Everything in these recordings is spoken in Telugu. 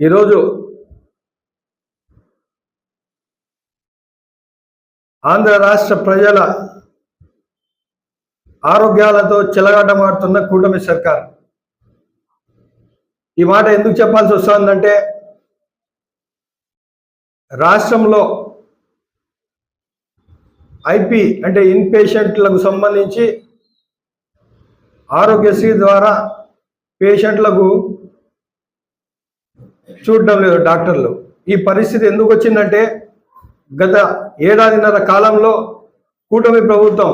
ఈరోజు ఆంధ్ర రాష్ట్ర ప్రజల ఆరోగ్యాలతో చెలగాటమాడుతున్న కూటమి సర్కార్. ఈ మాట ఎందుకు చెప్పాల్సి వస్తుందంటే రాష్ట్రంలో ఐపీ అంటే ఇన్ పేషెంట్లకు సంబంధించి ఆరోగ్యశ్రీ ద్వారా పేషెంట్లకు చూడడం లేదు డాక్టర్లు. ఈ పరిస్థితి ఎందుకు వచ్చిందంటే గత ఏడాదిన్నర కాలంలో కూటమి ప్రభుత్వం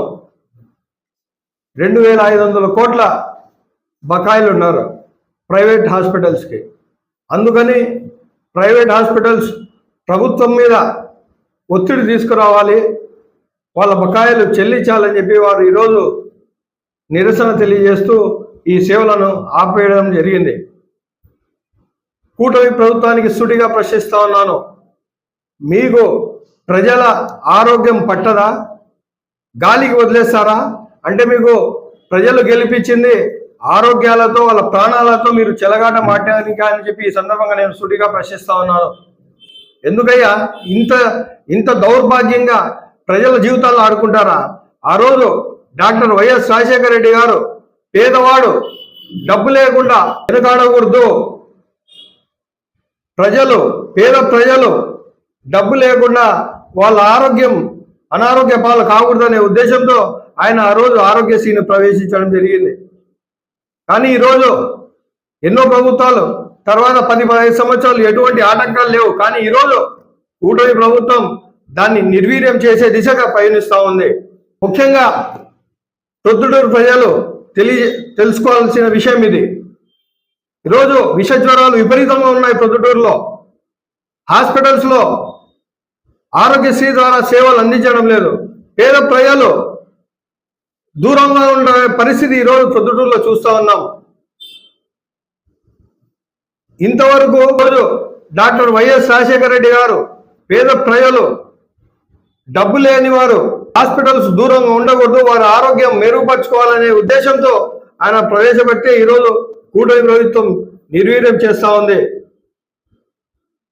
రెండు వేల ఐదు వందల కోట్ల బకాయిలు ఉన్నారు ప్రైవేట్ హాస్పిటల్స్కి. అందుకని ప్రైవేట్ హాస్పిటల్స్ ప్రభుత్వం మీద ఒత్తిడి తీసుకురావాలి వాళ్ళ బకాయిలు చెల్లించాలని చెప్పి వారు ఈరోజు నిరసన తెలియజేస్తూ ఈ సేవలను ఆపేయడం జరిగింది. కూటమి ప్రభుత్వానికి సుడిగా ప్రశ్నిస్తా ఉన్నాను. మీకు ప్రజల ఆరోగ్యం పట్టదా? గాలికి వదిలేస్తారా అంటే మీకు ప్రజలు గెలిపించింది ఆరోగ్యాలతో వాళ్ళ ప్రాణాలతో మీరు చెలగాట మాట్లాడానికి అని చెప్పి ఈ సందర్భంగా నేను సుడిగా ప్రశ్నిస్తా ఉన్నాను. ఎందుకయ్యా? ఇంత ఇంత దౌర్భాగ్యంగా ప్రజల జీవితాల్లో ఆడుకుంటారా? ఆ రోజు డాక్టర్ వైఎస్ రాజశేఖర రెడ్డి గారు పేదవాడు డబ్బు లేకుండా వెనుకాడకూడదు ప్రజలు పేద ప్రజలు డబ్బు లేకుండా వాళ్ళ ఆరోగ్యం అనారోగ్య పాలు కాకూడదనే ఉద్దేశంతో ఆయన ఆ రోజు ఆరోగ్యశ్రీని ప్రవేశించడం జరిగింది. కానీ ఈరోజు ఎన్నో ప్రభుత్వాలు తర్వాత పది పదహైదు సంవత్సరాలు ఎటువంటి ఆటంకాలు లేవు. కానీ ఈరోజు కూటమి ప్రభుత్వం దాన్ని నిర్వీర్యం చేసే దిశగా పయనిస్తూ ఉంది. ముఖ్యంగా ప్రొద్దుటూరు ప్రజలు తెలియ తెలుసుకోవాల్సిన విషయం ఇది. ఈరోజు విష జ్వరాలు విపరీతంగా ఉన్నాయి ప్రొద్దుటూరులో. హాస్పిటల్స్లో ఆరోగ్యశ్రీ ద్వారా సేవలు అందించడం లేదు. పేద ప్రజలు దూరంగా ఉండే పరిస్థితి ఈరోజు ప్రొద్దుటూరులో చూస్తూ ఉన్నాం. ఇంతవరకు రోజు డాక్టర్ వైఎస్ రాజశేఖర రెడ్డి గారు పేద ప్రజలు డబ్బు లేని వారు హాస్పిటల్స్ దూరంగా ఉండకూడదు వారి ఆరోగ్యం మెరుగుపరచుకోవాలనే ఉద్దేశంతో ఆయన ప్రవేశపెట్టి ఈరోజు కూటమి ప్రభుత్వం నిర్వీర్యం చేస్తూ ఉంది.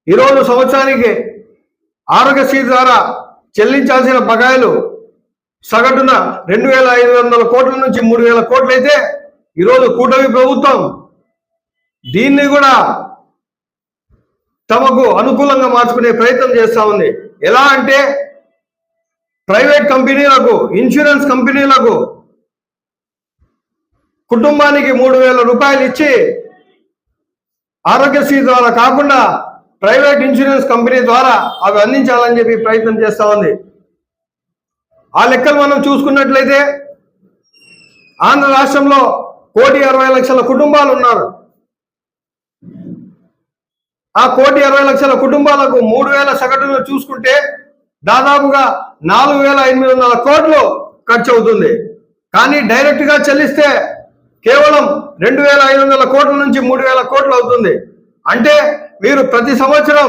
ఈరోజు సంవత్సరానికి ఆరోగ్యశ్రీ ద్వారా చెల్లించాల్సిన బకాయిలు సగటున రెండు వేల ఐదు వందల కోట్ల నుంచి మూడు వేల కోట్లు అయితే ఈరోజు కూటమి ప్రభుత్వం దీన్ని కూడా తమకు అనుకూలంగా మార్చుకునే ప్రయత్నం చేస్తూ ఉంది. ఎలా అంటే ప్రైవేట్ కంపెనీలకు ఇన్సూరెన్స్ కంపెనీలకు కుటుంబానికి మూడు వేల రూపాయలు ఇచ్చి ఆరోగ్యశ్రీ ద్వారా కాకుండా ప్రైవేట్ ఇన్సూరెన్స్ కంపెనీ ద్వారా అవి అందించాలని చెప్పి ప్రయత్నం చేస్తా ఉంది. ఆ లెక్కలు మనం చూసుకున్నట్లయితే ఆంధ్ర రాష్ట్రంలో కోటి అరవై లక్షల కుటుంబాలు ఉన్నారు. ఆ కోటి అరవై లక్షల కుటుంబాలకు మూడు వేల సగటును చూసుకుంటే దాదాపుగా నాలుగు వేల ఎనిమిది వందల కోట్లు ఖర్చు అవుతుంది. కానీ డైరెక్ట్గా చెల్లిస్తే కేవలం రెండు వేల ఐదు వందల కోట్ల నుంచి మూడు వేల కోట్లు అవుతుంది. అంటే మీరు ప్రతి సంవత్సరం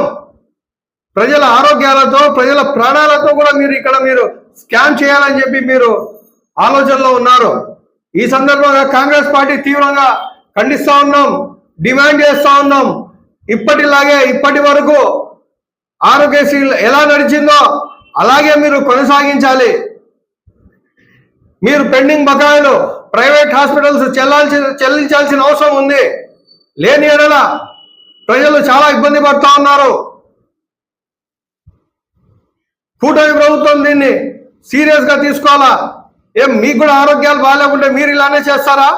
ప్రజల ఆరోగ్యాలతో ప్రజల ప్రాణాలతో కూడా మీరు ఇక్కడ మీరు స్కామ్ చేయాలని చెప్పి మీరు ఆలోచనలో ఉన్నారు. ఈ సందర్భంగా కాంగ్రెస్ పార్టీ తీవ్రంగా ఖండిస్తా ఉన్నాం డిమాండ్ చేస్తా ఉన్నాం. ఇప్పటిలాగే ఇప్పటి వరకు ఆరోగ్యశ్రీ ఎలా నడిచిందో అలాగే మీరు కొనసాగించాలి. మీరు పెండింగ్ బకాయిలు ప్రైవేట్ హాస్పిటల్స్ చెల్లాల్సిన చెల్లించాల్సిన అవసరం ఉంది. లేని ఎడల ప్రజలు చాలా ఇబ్బంది పడుతూ ఉన్నారు. కూటమి ప్రభుత్వం దీన్ని సీరియస్గా తీసుకోవాలా? ఏం మీకు కూడా ఆరోగ్యాలు బాగాలేకుంటే మీరు ఇలానే చేస్తారా?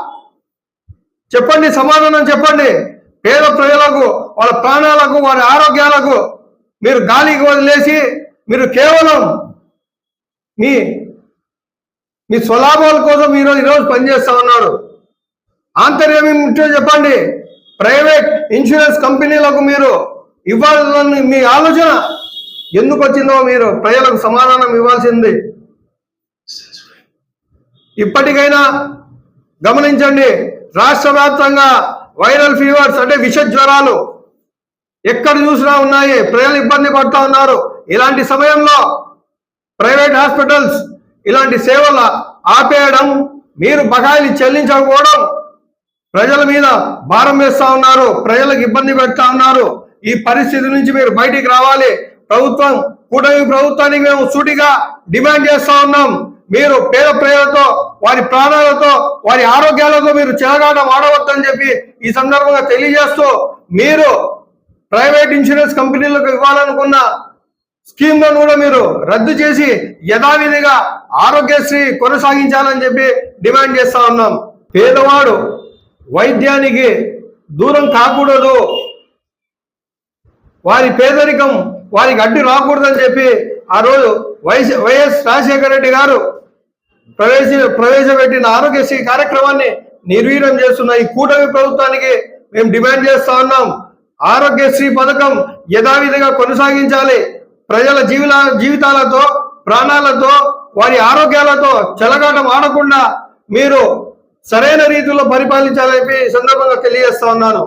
చెప్పండి సమాధానం చెప్పండి. పేద ప్రజలకు వాళ్ళ ప్రాణాలకు వారి ఆరోగ్యాలకు మీరు గాలికి వదిలేసి మీరు కేవలం మీ మీ స్వలాభాల కోసం మీరు ఈరోజు పనిచేస్తా ఉన్నారు. ఆంతర్యం ఏమిటో చెప్పండి. ప్రైవేట్ ఇన్సూరెన్స్ కంపెనీలకు మీరు ఇవ్వాలని మీ ఆలోచన ఎందుకు వచ్చిందో మీరు ప్రజలకు సమాధానం ఇవ్వాల్సింది. ఇప్పటికైనా గమనించండి. రాష్ట్ర వ్యాప్తంగా వైరల్ ఫీవర్స్ అంటే విష జ్వరాలు ఎక్కడ చూసినా ఉన్నాయి. ప్రజలు ఇబ్బంది పడుతూ ఉన్నారు. ఇలాంటి సమయంలో ప్రైవేట్ హాస్పిటల్స్ ఇలాంటి సేవలు ఆపేయడం మీరు బకాయిలు చెల్లించకపోవడం ప్రజల మీద భారం వేస్తా ఉన్నారు ప్రజలకు ఇబ్బంది పెడతా ఉన్నారు. ఈ పరిస్థితి నుంచి మీరు బయటికి రావాలి. ప్రభుత్వం కూటమి ప్రభుత్వానికి మేము సూటిగా డిమాండ్ చేస్తా ఉన్నాం. మీరు పేద ప్రజలతో వారి ప్రాణాలతో వారి ఆరోగ్యాలతో మీరు చిరగాట వాడవద్దని చెప్పి ఈ సందర్భంగా తెలియజేస్తూ మీరు ప్రైవేట్ ఇన్సూరెన్స్ కంపెనీలకు ఇవ్వాలనుకున్న స్కీమ్లను కూడా మీరు రద్దు చేసి యథావిధిగా ఆరోగ్యశ్రీ కొనసాగించాలని చెప్పి డిమాండ్ చేస్తా ఉన్నాం. పేదవాడు వైద్యానికి దూరం కాకూడదు. వారి పేదరికం వారికి అడ్డు రాకూడదని చెప్పి ఆ రోజు వైఎస్ వైఎస్ రాజశేఖర రెడ్డి గారు ప్రవేశ ప్రవేశపెట్టిన ఆరోగ్యశ్రీ కార్యక్రమాన్ని నిర్వీర్యం చేస్తున్న ఈ కూటమి ప్రభుత్వానికి మేము డిమాండ్ చేస్తా ఉన్నాం. ఆరోగ్యశ్రీ పథకం యథావిధిగా కొనసాగించాలి. ప్రజల జీవిల జీవితాలతో ప్రాణాలతో వారి ఆరోగ్యాలతో చెలగాటం ఆడకుండా మీరు సరైన రీతిలో పరిపాలించాలని ఈ సందర్భంగా తెలియజేస్తా ఉన్నాను.